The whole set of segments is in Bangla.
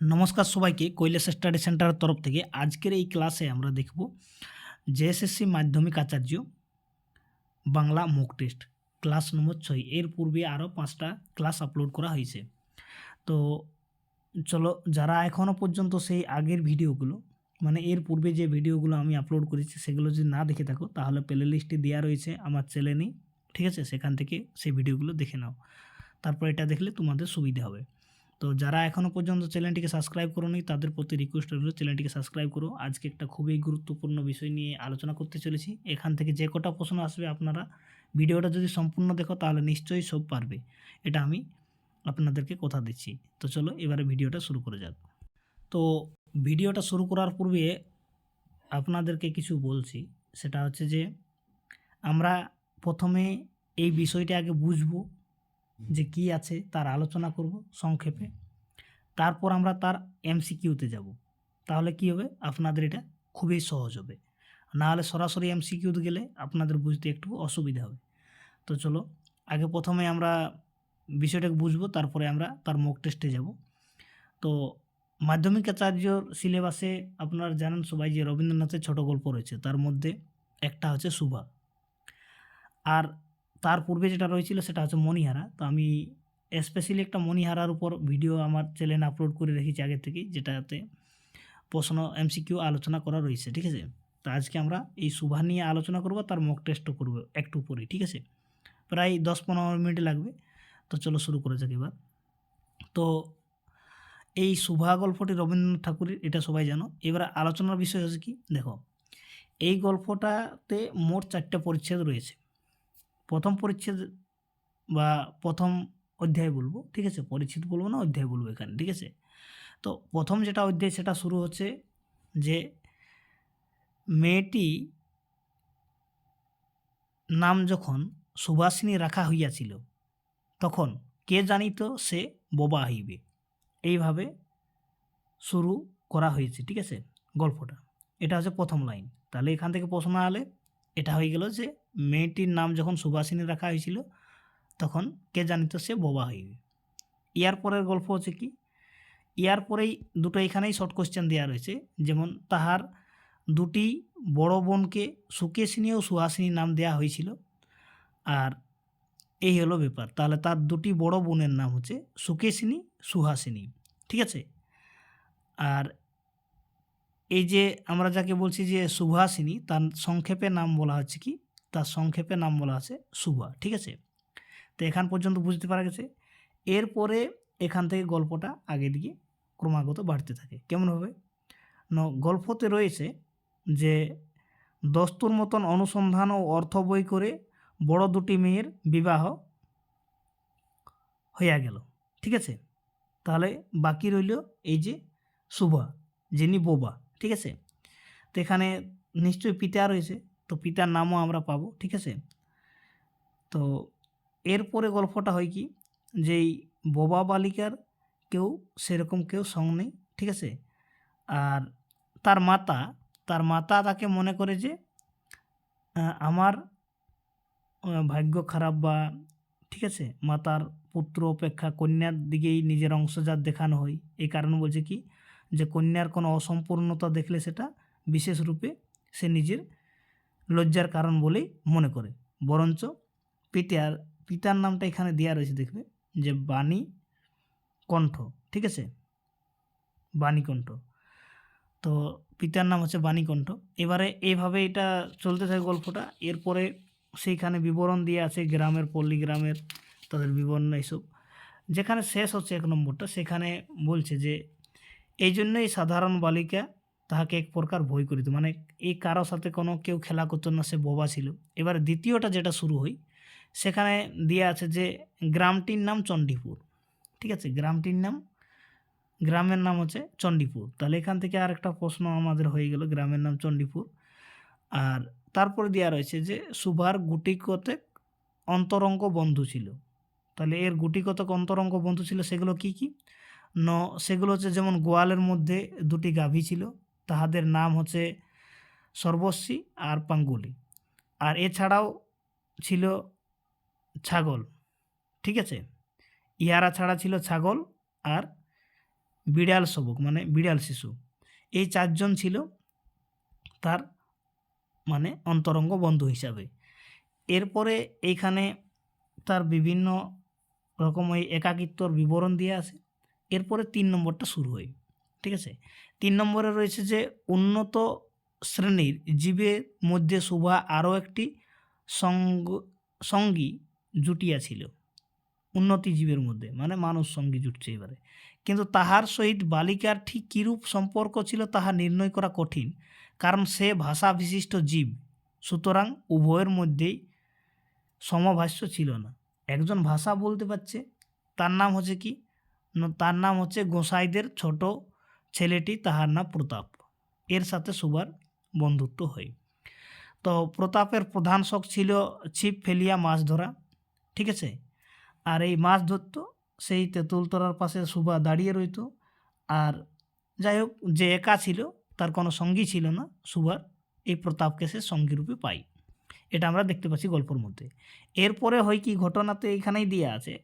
নমস্কার সবাইকে কৈলাস স্টাডি সেন্টারের তরফ থেকে আজকের এই ক্লাসে আমরা দেখব জেএসএসসি মাধ্যমিক আচার্য Bangla mock test class number ছয়। এর পূর্বে আরও পাঁচটা ক্লাস আপলোড করা হয়েছে। তো চলো, যারা এখনও পর্যন্ত সেই আগের ভিডিওগুলো মানে এর পূর্বে যে ভিডিওগুলো আমি আপলোড করেছি সেগুলো যদি না দেখে থাকো, তাহলে প্লে লিস্টে দেওয়া রয়েছে আমার চ্যানেলেই ঠিক আছে? সেখান থেকে সেই ভিডিওগুলো দেখে নাও। তারপর এটা দেখলে তোমাদের সুবিধা হবে। তো যারা এখনও পর্যন্ত চ্যানেলটিকে সাবস্ক্রাইব করোনি, তাদের প্রতি রিকোয়েস্ট রইল চ্যানেলটিকে সাবস্ক্রাইব করো। আজকে একটা খুবই গুরুত্বপূর্ণ বিষয় নিয়ে আলোচনা করতে চলেছি। এখান থেকে যে কটা প্রশ্ন আসবে আপনারা ভিডিওটা যদি সম্পূর্ণ দেখো, তাহলে নিশ্চয়ই সব পারবে। এটা আমি আপনাদেরকে কথা দিচ্ছি। তো চলো এবারে ভিডিওটা শুরু করে যাক। তো ভিডিওটা শুরু করার পূর্বে আপনাদেরকে কিছু বলছি। সেটা হচ্ছে যে, আমরা প্রথমে এই বিষয়টা আগে বুঝব। যে কি আছে তার আলোচনা করব সংক্ষেপে। তারপর আমরা তার এমসিকিউতে যাব। তাহলে কি হবে? আপনাদের এটা খুবই সহজ হবে। না হলে সরাসরি এমসিকিউতে গেলে আপনাদের বুঝতে একটু অসুবিধা হবে। তো চলো, আগে প্রথমে আমরা বিষয়টাকে বুঝব, তারপরে আমরা তার মক টেস্টে যাব। তো মাধ্যমিক আচার্যর সিলেবাসে আপনারা জানেন সবাই যে রবীন্দ্রনাথের ছোট গল্প রয়েছে। তার মধ্যে একটা হচ্ছে সুভা আর তার পূর্বে যেটা রয়েছিল সেটা হচ্ছে মণিহারা। তো আমি স্পেশালি একটা মণিহারার উপর ভিডিও আমার চ্যানেলে আপলোড করে রেখেছি আগে থেকেই, যেটাতে প্রশ্ন এমসিকিউ আলোচনা করা রয়েছে, ঠিক আছে? তো আজকে আমরা এই সুভা নিয়ে আলোচনা করব, তার মক টেস্টও করব একটু পরে ঠিক আছে? প্রায় দশ পনেরো মিনিট লাগবে, তো চলো শুরু করে যাক এবার। তো এই শুভা গল্পটি রবীন্দ্রনাথ ঠাকুরের, এটা সবাই জানো। এবার আলোচনার বিষয় হচ্ছে কি, দেখো, এই গল্পটাতে মোট চারটে পরিচ্ছেদ রয়েছে। প্রথম পরিচ্ছেদ বা প্রথম অধ্যায় বলব, ঠিক আছে? পরিচ্ছেদ বলব না, অধ্যায় বলব এখানে, ঠিক আছে? তো প্রথম যেটা অধ্যায়, সেটা শুরু হচ্ছে যে মেয়েটি নাম যখন সুভাষিনী রাখা হইয়াছিল, তখন কে জানিত সে বোবা হইবে? এইভাবে শুরু করা হয়েছে, ঠিক আছে? গল্পটা। এটা হচ্ছে প্রথম লাইন। তাহলে এখান থেকে প্রশ্ন আলে এটা হয়ে গেল যে মেয়েটির নাম যখন সুভাষিনী রাখা হয়েছিল, তখন কে জানিত সে বোবা হইবে। ইয়ার পরের গল্প হচ্ছে কি? ইয়ার পরেই দুটো এখানেই শর্ট কোশ্চেন দেওয়া রয়েছে। যেমন তাহার দুটি বড় বোনকে সুকেশিনী ও সুহাসিনী নাম দেওয়া হয়েছিল। আর এই হলো ব্যাপার। তাহলে তার দুটি বড় বোনের নাম হচ্ছে সুকেশিনী, সুহাসিনী। ঠিক আছে? আর এই যে আমরা যাকে বলছি যে সুভাষিনী তার সংক্ষেপে নাম বলা হচ্ছে কি? তার সংক্ষেপে নাম বলা আছে সুভা, ঠিক আছে? তো এখান পর্যন্ত বুঝতে পারা গেছে। এরপরে এখান থেকে গল্পটা আগে দিকে ক্রমাগত বাড়তে থাকে। কেমনভাবে ন, গল্পতে রয়েছে যে দস্তুর মতন অনুসন্ধান ও অর্থ বই করে বড় দুটি মেয়ের বিবাহ হইয়া গেল, ঠিক আছে? তাহলে বাকি রইল এই যে সুভা, যিনি বোবা, ঠিক আছে? তো এখানে নিশ্চয়ই পিতা রয়েছে। তো পিতার নামও আমরা পাবো, ঠিক আছে? তো এরপরে গল্পটা হয় কি? যে এই বোবা বালিকার কেউ, সেরকম কেউ সং নেই, ঠিক আছে? আর তার মাতা তার মাতা তাকে মনে করে যে আমার ভাগ্য খারাপ বা, ঠিক আছে? মাতার পুত্র অপেক্ষা কন্যার দিকেই নিজের অংশজাত দেখানো হয়। এই কারণে বলছে কি? যে কন্যার কোনো অসম্পূর্ণতা দেখলে সেটা বিশেষ রূপে সে নিজের লজ্জার কারণ বলেই মনে করে। বরঞ্চ পিতার পিতার নামটা এখানে দেওয়া রয়েছে দেখবে, যে বাণী কণ্ঠ, ঠিক আছে? বাণীকণ্ঠ তো পিতার নাম হচ্ছে বাণীকণ্ঠ এবারে এইভাবে এটা চলতে থাকে গল্পটা। এরপরে সেইখানে বিবরণ দিয়ে আছে গ্রামের পল্লী গ্রামের তাদের বিবরণ এইসব। যেখানে শেষ হচ্ছে এক নম্বরটা, সেখানে বলছে যে এই জন্যই সাধারণ বালিকা তাহাকে এক প্রকার ভয় করিত। মানে এই কারও সাথে কোনো কেউ খেলা করতো না, সে বোবা ছিল। এবার দ্বিতীয়টা যেটা শুরু হয়, সেখানে দিয়ে আছে যে গ্রামটির নাম চণ্ডীপুর। ঠিক আছে? গ্রামটির নাম, গ্রামের নাম হচ্ছে চণ্ডীপুর। তাহলে এখান থেকে আর একটা প্রশ্ন আমাদের হয়ে গেল, গ্রামের নাম চণ্ডীপুর। আর তারপরে দেওয়া রয়েছে যে সুভার গুটি কতেক অন্তরঙ্গ বন্ধু ছিল। তাহলে এর গুটি কতক অন্তরঙ্গ বন্ধু ছিল, সেগুলো কি কি? ন, সেগুলো হচ্ছে যেমন গোয়ালের মধ্যে দুটি গাভী ছিল। তাহাদের নাম হচ্ছে সর্বস্বী আর পাঙ্গুলি। আর এছাড়াও ছিল ছাগল, ঠিক আছে? ইহারা ছাড়া ছিল ছাগল আর বিড়াল সবক মানে বিড়াল শিশু। এই চারজন ছিল তার মানে অন্তরঙ্গ বন্ধু হিসাবে। এরপরে এইখানে তার বিভিন্ন রকম ওই একাকিত্বর বিবরণ দিয়ে আছে। এরপরে তিন নম্বরটা শুরু হয়। ঠিক আছে? তিন নম্বরে রয়েছে যে উন্নত শ্রেণির জীবের মধ্যে শোভা আরও একটি সঙ্গ, সঙ্গী জুটিয়াছিল উন্নতি জীবের মধ্যে মানে মানুষ সঙ্গী জুটছে এবারে। কিন্তু তাহার সহিত বালিকার ঠিক কীরূপ সম্পর্ক ছিল তাহা নির্ণয় করা কঠিন, কারণ সে ভাষা বিশিষ্ট জীব, সুতরাং উভয়ের মধ্যেই সমভাষ্য ছিল না। একজন ভাষা বলতে পারছে, তার নাম হচ্ছে কি? তার নাম হচ্ছে গোসাইদের ছোট ছেলেটি তাহার নাম প্রতাপ। এর সাথে সুবার বন্ধুত্ব হয়। তো প্রতাপের প্রধান শখ ছিল ছিপ ফেলিয়া মাছ ধরা, ঠিক আছে? আর এই মাছ ধরতো, সেই তেঁতুলতলার পাশে সুবা দাঁড়িয়ে রইত। আর যাই হোক, যে একা ছিল, তার কোনো সঙ্গী ছিল না, সুবার এই প্রতাপকে সে সঙ্গী রূপে পাই এটা আমরা দেখতে পাচ্ছি গল্পের মধ্যে। এরপরে হয় কি, ঘটনাতে এখানেই দিয়ে আছে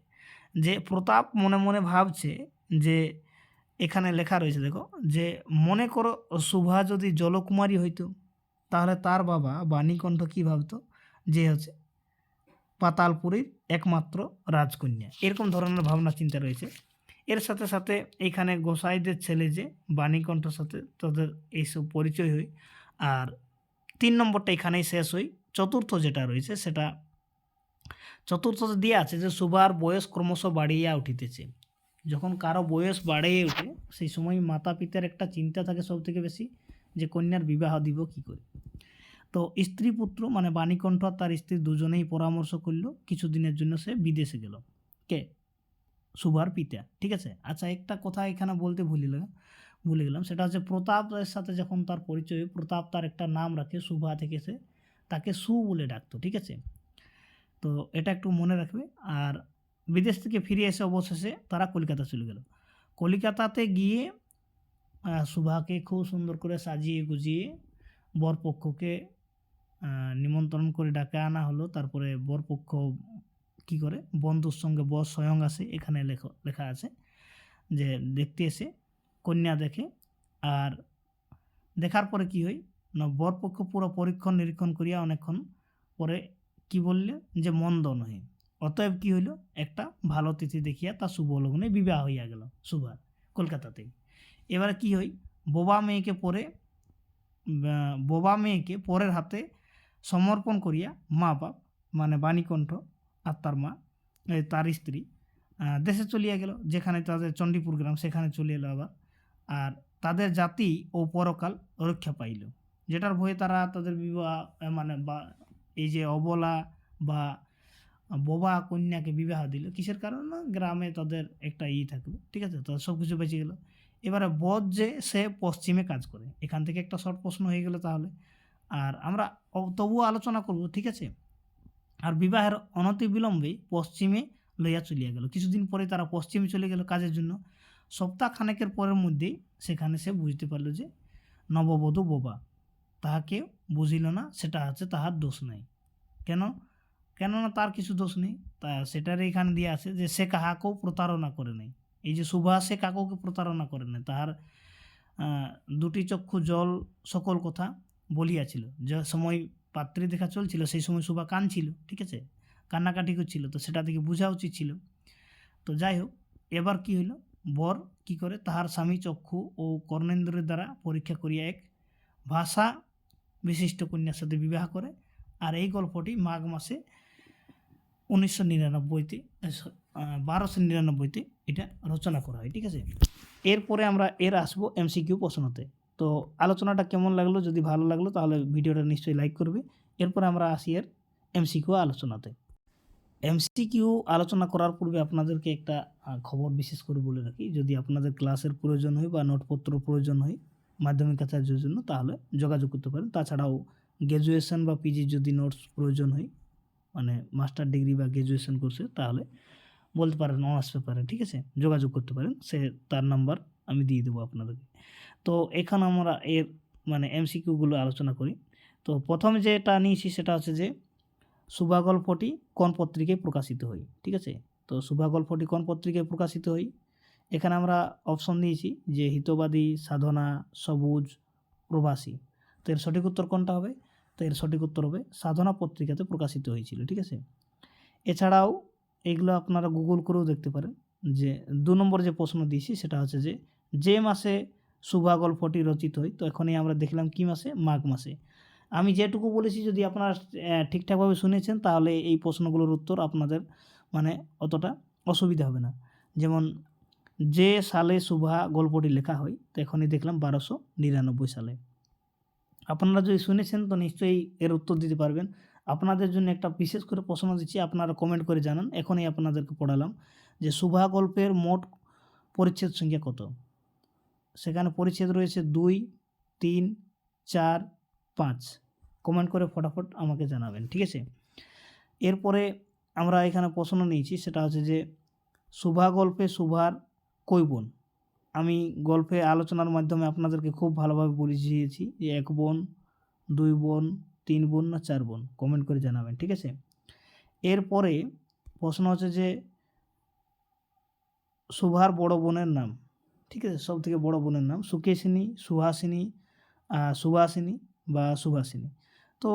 যে প্রতাপ মনে মনে ভাবছে যে এখানে লেখা রয়েছে, দেখো, যে, মনে করো শুভা যদি জলকুমারী হইতো, তাহলে তার বাবা বাণীকণ্ঠ কী ভাবতো? যে, হচ্ছে পাতালপুরীর একমাত্র রাজকন্যা। এরকম ধরনের ভাবনা, চিন্তা রয়েছে। এর সাথে সাথে এইখানে গোসাইদের ছেলে যে, বাণীকণ্ঠর সাথে তাদের এইসব পরিচয় হয়, আর তিন নম্বরটা এখানেই শেষ হয়। চতুর্থ যেটা রয়েছে, সেটা চতুর্থ দিয়ে আছে যে সুবার বয়স ক্রমশ বাড়িয়া উঠিতেছে। যখন কারও বয়স বাড়িয়ে ওঠে, সেই সময় মাতা পিতার একটা চিন্তা থাকে সব থেকে বেশি যে কন্যার বিবাহ দিব কি করে? তো স্ত্রী পুত্র মানে বাণীকণ্ঠ তার স্ত্রী দুজনেই পরামর্শ করল কিছুদিনের জন্য সে বিদেশে গেল। কে? সুভার পিতা। ঠিক আছে? আচ্ছা একটা কথা এখানে বলতে ভুলে গেলাম ভুলে গেলাম। সেটা হচ্ছে প্রতাপের সাথে যখন তার পরিচয় প্রতাপ তার একটা নাম রাখে, সুভা থেকে সে তাকে সু বলে ডাকতো, ঠিক আছে? তো এটা একটু মনে রাখবে। আর বিদেশ থেকে ফিরে এসে অবশেষে তারা কলকাতা চলে গেল। কলকাতাতে গিয়ে সুভাকে খুব সুন্দর করে সাজিয়ে গুজিয়ে বরপক্ষকে নিমন্ত্রণ করে ডাকে আনা হলো। তারপরে বরপক্ষ কি করে? বন্ধুর সঙ্গে বর স্বয়ং আসে। এখানে লেখ, লেখা আছে যে, দেখতে এসে কন্যা দেখে। আর দেখার পরে কি হয়? না, বরপক্ষ পুরো পরীক্ষণ নিরীক্ষণ করিয়া অনেকক্ষণ পরে কি বললে? যে মন্দ নহে অতএব কি হইল? একটা ভালো তিথি দেখিয়া তার শুভ লগ্নে বিবাহ হইয়া গেল শুভা কলকাতাতেই। এবারে কি হই বোবা মেয়েকে পরে বোবা মেয়েকে পরের হাতে সমর্পণ করিয়া মা বাপ মানে বাণীকণ্ঠ আর তার মা তার স্ত্রী দেশে চলিয়া গেল, যেখানে তাদের চণ্ডীপুর গ্রাম, সেখানে চলে এলো আবার। আর তাদের জাতি ও পরকাল রক্ষা পাইল। যেটার ভয়ে তারা তাদের বিবাহ মানে বা, এই যে অবলা বা বোবা কন্যাকে বিবাহ দিল, কিসের কারণ? গ্রামে তাদের একটা ই থাকল, ঠিক আছে? তো সব কিছু বেঁচে গেল। এবারে বধ যে, সে পশ্চিমে কাজ করে। এখান থেকে একটা শর্ট প্রশ্ন হয়ে গেল তাহলে। আর আমরা তবুও আলোচনা করব, ঠিক আছে? আর বিবাহের অনতি বিলম্বে পশ্চিমে লইয়া চলিয়া গেল। কিছুদিন পরে তারা পশ্চিমে চলে গেল কাজের জন্য। সপ্তাহ খানেকের পরের মধ্যেই সেখানে সে বুঝতে পারল যে, নববধূ বোবা। তাহাকে বুঝিল না, সেটা হচ্ছে তাহার দোষ নাই। কেন? কেননা তার কিছু দোষ নেই। তা সেটার এখানে দিয়ে আছে যে সে কাহাকেও প্রতারণা করে নাই। এই যে সুভা, সে কাকুকে প্রতারণা করে নাই। তাহার দুটি চক্ষু জল সকল কথা বলিয়াছিল। যে সময় পাত্রী দেখা চলছিল, সেই সময় সুভা কাঁদছিল, ঠিক আছে? কান্নাকাটি করছিল, তো সেটা থেকে বোঝা উচিত ছিল। তো যাই হোক, এবার কি হইল? বর কি করে? তাহার স্বামী চক্ষু ও কর্ণেন্দ্রের দ্বারা পরীক্ষা করিয়া এক ভাষা বিশিষ্ট কন্যার সাথে বিবাহ করে। আর এই গল্পটি মাঘ মাসে উনিশশো নিরানব্বইতে বারোশো নিরানব্বইতে এটা রচনা করা হয়, ঠিক আছে? এরপরে আমরা এর আসব এমসিকিউ প্রশ্নতে। তো আলোচনাটা কেমন লাগল, যদি ভালো লাগল, তাহলে ভিডিওটা নিশ্চয়ই লাইক করবে। এরপরে আমরা আসি এর এমসিকিউ আলোচনাতে। এমসিকিউ আলোচনা করার পূর্বে আপনাদেরকে একটা খবর বিশেষ করে বলে রাখি। যদি আপনাদের ক্লাসের প্রয়োজন হয় বা নোটপত্র প্রয়োজন হয় মাধ্যমিক আচার্যের জন্য, তাহলে যোগাযোগ করতে পারেন। তাছাড়াও গ্র্যাজুয়েশন বা পিজির যদি নোটস প্রয়োজন হয় মানে মাস্টার ডিগ্রি বা গ্র্যাজুয়েশন করছে তাহলে বলতে পারেন অনার্স পেপারে ঠিক আছে? যোগাযোগ করতে পারেন, সে তার নাম্বার আমি দিয়ে দেবো আপনাদেরকে। তো এখানে আমরা এর মানে এমসিকিউগুলো আলোচনা করি। তো প্রথমে যেটা নিয়েছি সেটা হচ্ছে যে শুভা গল্পটি কোন পত্রিকায় প্রকাশিত হয়, ঠিক আছে? তো শুভা গল্পটি কোন পত্রিকায় প্রকাশিত হয়? এখানে আমরা অপশন দিয়েছি যে হিতবাদী, সাধনা, সবুজ, প্রবাসী। তো এর সঠিক উত্তর কোনটা হবে? তো এর সঠিক উত্তর হবে সাধনা পত্রিকাতে প্রকাশিত হয়েছিল, ঠিক আছে? এছাড়াও এগুলো আপনারা গুগল করেও দেখতে পারেন যে দু নম্বর যে প্রশ্ন দিয়েছি সেটা হচ্ছে যে যে মাসে শুভা গল্পটি রচিত হয়, তো এখনই আমরা দেখলাম কি মাসে? মাঘ মাসে। আমি যেটুকু বলেছি যদি আপনারা ঠিকঠাকভাবে শুনেছেন তাহলে এই প্রশ্নগুলোর উত্তর আপনাদের মানে অতটা অসুবিধা হবে না। যেমন, যে সালে শুভা গল্পটি লেখা হয়, তো এখনই দেখলাম বারোশো নিরানব্বই সালে। আপনারা যদি শুনেছেন, তো নিশ্চয়ই এর উত্তর দিতে পারবেন। আপনাদের জন্য একটা বিশেষ করে প্রশ্ন দিচ্ছি, আপনারা কমেন্ট করে জানান। এখনই আপনাদেরকে পড়ালাম যে শুভা গল্পের মোট পরিচ্ছেদ সংখ্যা কত? সেখানে পরিচ্ছেদ রয়েছে দুই, তিন, চার, পাঁচ। কমেন্ট করে ফটাফট আমাকে জানাবেন, ঠিক আছে? এরপরে আমরা এখানে প্রশ্ন নিয়েছি, সেটা হচ্ছে যে শুভা গল্পে শুভার কই বোন? আমি গল্পে আলোচনার মাধ্যমে আপনাদেরকে খুব ভালোভাবে বুঝিয়েছি যে এক বোন দুই বোন তিন বোন না চার বোন কমেন্ট করে জানাবেন ঠিক আছে? এরপরে প্রশ্ন হচ্ছে যে সুভার বড় বোনের নাম ঠিক আছে? সব থেকে বড় বোনের নাম সুকেশিনী সুহাসিনী আহ, সুভাষিনী বা সুভাষিনী তো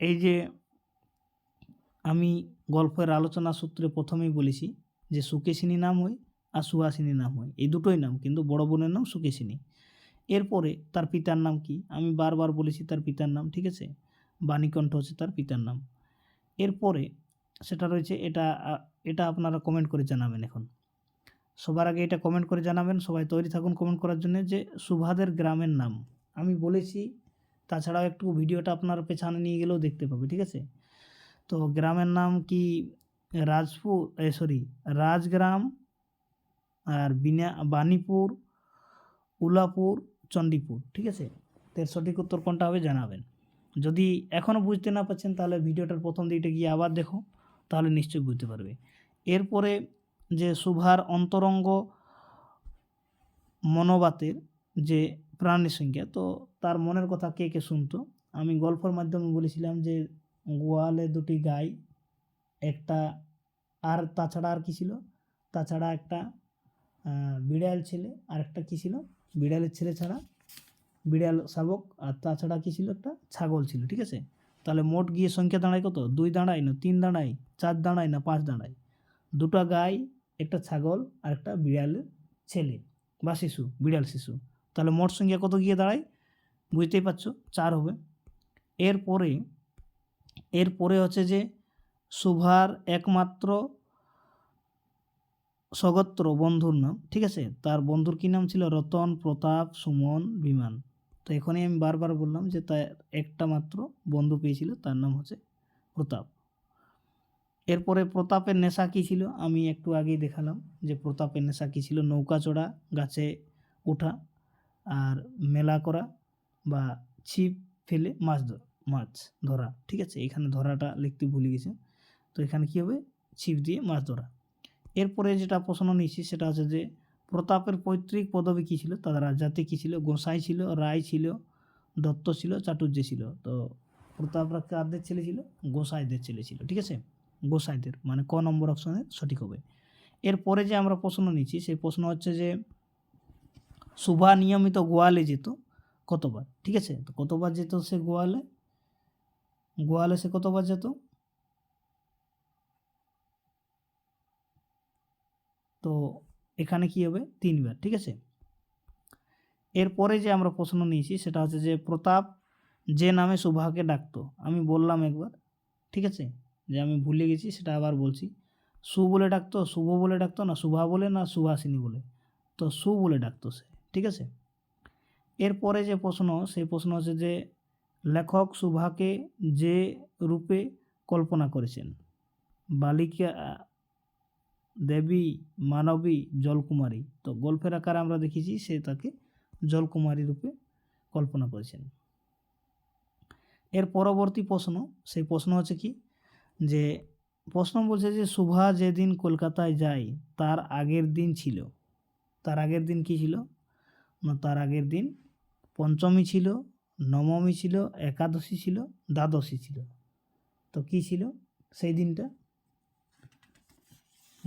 এই যে আমি গল্পের আলোচনা সূত্রে প্রথমেই বলেছি যে সুকেশিনী নাম হয় আর সুহাসিনী নাম হয়। এই দুটোই নাম, কিন্তু বড় বোনের নাম সুকেশিনী। এরপরে তার পিতার নাম কি? আমি বারবার বলেছি তার পিতার নাম, ঠিক আছে? বাণীকণ্ঠ হচ্ছে তার পিতার নাম। এরপরে সেটা রয়েছে, এটা এটা আপনারা কমেন্ট করে জানাবেন এখন। সবার আগে এটা কমেন্ট করে জানাবেন, সবাই তৈরি থাকুন কমেন্ট করার জন্য যে সুভাদের গ্রামের নাম। আমি বলেছি, তাছাড়াও একটু ভিডিওটা আপনার পেছনে নিয়ে গেলেও দেখতে পাবে, ঠিক আছে? তো গ্রামের নাম কি? রাজপুর সরি রাজগ্রাম আর বিনা, বাণীপুর, উলাপুর, চণ্ডীপুর, ঠিক আছে? এর সঠিক উত্তর কোনটা হবে জানাবেন। যদি এখনও বুঝতে না পারছেন, তাহলে ভিডিওটার প্রথম দিকটা গিয়ে আবার দেখো, তাহলে নিশ্চয়ই বুঝতে পারবে। এরপরে যে সুভার অন্তরঙ্গ মনোবাতের যে প্রাণী সংখ্যা, তো তার মনের কথা কে কে শুনতো? আমি গল্পের মাধ্যমে বলেছিলাম যে গোয়ালে দুটি গাই, একটা আর তাছাড়া আর কি ছিল? তাছাড়া একটা বিড়াল ছেলে আর একটা কী ছিল? বিড়ালের ছেলে ছাড়া বিড়াল শাবক, আর তাছাড়া কী ছিল একটা? ছাগল ছিল, ঠিক আছে? তাহলে মোট গিয়ে সংখ্যা দাঁড়ায় কত? দুই দাঁড়ায় না, তিন দাঁড়ায়, চার দাঁড়ায় না, পাঁচ দাঁড়ায়? দুটো গাই, একটা ছাগল আর একটা বিড়ালের ছেলে বা শিশু, বিড়াল শিশু। তাহলে মোট সংখ্যা কত গিয়ে দাঁড়ায়? বুঝতেই পারছ? চার হবে। এরপরে এরপরে হচ্ছে যে, সুভার একমাত্র সগত্র বন্ধুর নাম, ঠিক আছে? তার বন্ধুর কী নাম ছিল? রতন, প্রতাপ, সুমন, বিমান। তো এখনই আমি বারবার বললাম যে তার একটা মাত্র বন্ধু পেয়েছিল, তার নাম হচ্ছে প্রতাপ। এরপরে প্রতাপের নেশা কী ছিল? আমি একটু আগেই দেখালাম যে প্রতাপের নেশা কী ছিল? নৌকা চড়া, গাছে ওঠা আর মেলা করা বা ছিপ ফেলে মাছ ধরা মাছ ধরা, ঠিক আছে? এখানে ধরাটা লিখতে ভুলে গেছে। তো এখানে কী হবে? ছিপ দিয়ে মাছ ধরা। এরপরে যেটা প্রশ্ন নিয়েছি সেটা হচ্ছে যে প্রতাপের পৈতৃক পদবী কী ছিল? তার রাজাতে কী ছিল? গোসাই ছিল? রায় ছিল? দত্ত ছিল? চাটুর্য ছিল? তো প্রতাপরা কাদের ছেলে ছিল? গোসাইদের ছেলে ছিল, ঠিক আছে? গোসাইদের মানে ক নম্বর অপশনে সঠিক হবে। এরপরে যে আমরা প্রশ্ন নিচ্ছি সেই প্রশ্ন হচ্ছে যে সুভা নিয়মিত গোয়ালে যেত কতবার? ঠিক আছে? তো কতবার যেত সে গোয়ালে? গোয়ালে সে কতবার যেত? তো এখানে কি হবে? তিনবার, ঠিক আছে? এরপরে যে আমরা প্রশ্ন নিয়েছি, সেটা হচ্ছে যে প্রতাপ যে নামে সুভাকে ডাকতো, আমি বললাম একবার, ঠিক আছে? যে আমি ভুলে গেছি, সেটা আবার বলছি। সু বলে ডাকতো, শুভ বলে ডাকতো না, শুভা বলে না সুভাষিনী বলে। তো সু বলে ডাকতো সে, ঠিক আছে? এরপরে যে প্রশ্ন, সেই প্রশ্ন হচ্ছে যে লেখক সুভাকে যে রূপে কল্পনা করেছেন, বালিকা দেবী, মানবী, জলকুমারী। তো গল্পের আকারে আমরা দেখেছি সে তাকে জলকুমারী রূপে কল্পনা করেছেন। এর পরবর্তী প্রশ্ন, সেই প্রশ্ন হচ্ছে কি? যে প্রশ্ন বলছে যে শুভা যেদিন কলকাতায় যায়, তার আগের দিন ছিল। তার আগের দিন কি ছিল? না, তার আগের দিন পঞ্চমী ছিল, নবমী ছিল, একাদশী ছিল, দ্বাদশী ছিল। তো কি ছিল? সেই দিনটা?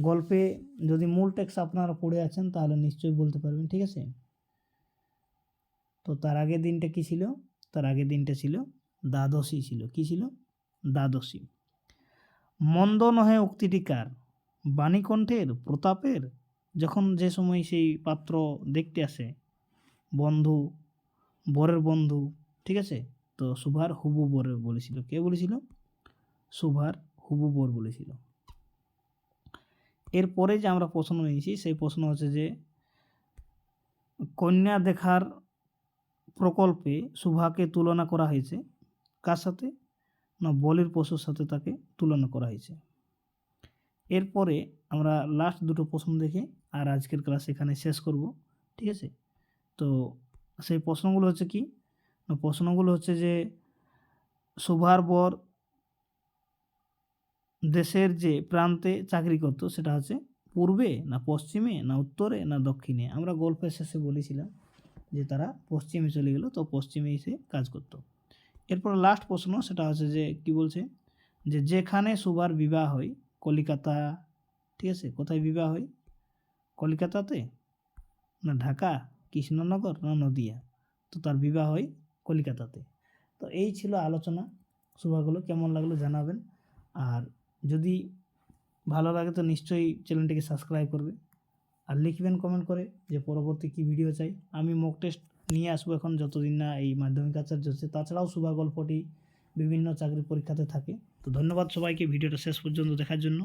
গল্পে যদি মূল টেক্স আপনারা পড়ে আছেন, তাহলে নিশ্চয়ই বলতে পারবেন, ঠিক আছে? তো তার আগের দিনটা কি ছিল? তার আগের দিনটা ছিল দ্বাদশী ছিল। কি ছিল? দ্বাদশী। মন্দ নহে উক্তিটি কার? বাণীকণ্ঠের? প্রতাপের? যখন যে সময় সেই পাত্র দেখতে আসে, বন্ধু, বরের বন্ধু, ঠিক আছে? তো সুভার হুবু বরের বলেছিল। কে বলেছিল? সুভার হুবু বর বলেছিল। এরপরে যে আমরা প্রশ্ন নিয়েছি, সেই প্রশ্ন হচ্ছে যে, কন্যা দেখার প্রকল্পে সুভাকে তুলনা করা হয়েছে কার সাথে? না, বলির পশুর সাথে তাকে তুলনা করা হয়েছে। এরপরে আমরা লাস্ট দুটো প্রশ্ন দেখে, আর আজকের ক্লাস এখানে শেষ করব, ঠিক আছে? তো সেই প্রশ্নগুলো হচ্ছে কি? প্রশ্নগুলো হচ্ছে যে, সুভার বর দেশের যে প্রান্তে চাকরি করতো সেটা হচ্ছে পূর্বে না পশ্চিমে না উত্তরে না দক্ষিণে। আমরা গল্পের শেষে বলেছিলাম যে তারা পশ্চিমে চলে গেলো, তো পশ্চিমে এসে কাজ করতো। এরপর লাস্ট প্রশ্ন সেটা হচ্ছে যে, কি বলছে? যে যেখানে সুবার বিবাহ হয়, কলিকাতা, ঠিক আছে? কোথায় বিবাহ হয়? কলিকাতাতে? না ঢাকা, কৃষ্ণনগর না নদিয়া? তো তার বিবাহ হয় কলিকাতাতে। তো এই ছিল আলোচনা। সুভাগুলো কেমন লাগল জানাবেন। আর যদি ভালো লাগে তো নিশ্চয়ই চ্যানেলটিকে সাবস্ক্রাইব করবে। আর লিখবেন কমেন্ট করে যে পরবর্তী কি ভিডিও চাই। আমি মক টেস্ট নিয়ে আসব এখন যতদিন না এই মাধ্যমিক আচার্য হচ্ছে। তাছাড়াও শুভা গল্পটি বিভিন্ন চাকরি পরীক্ষাতে থাকে। তো ধন্যবাদ সবাইকে। ভিডিওটা শেষ পর্যন্ত দেখার জন্য।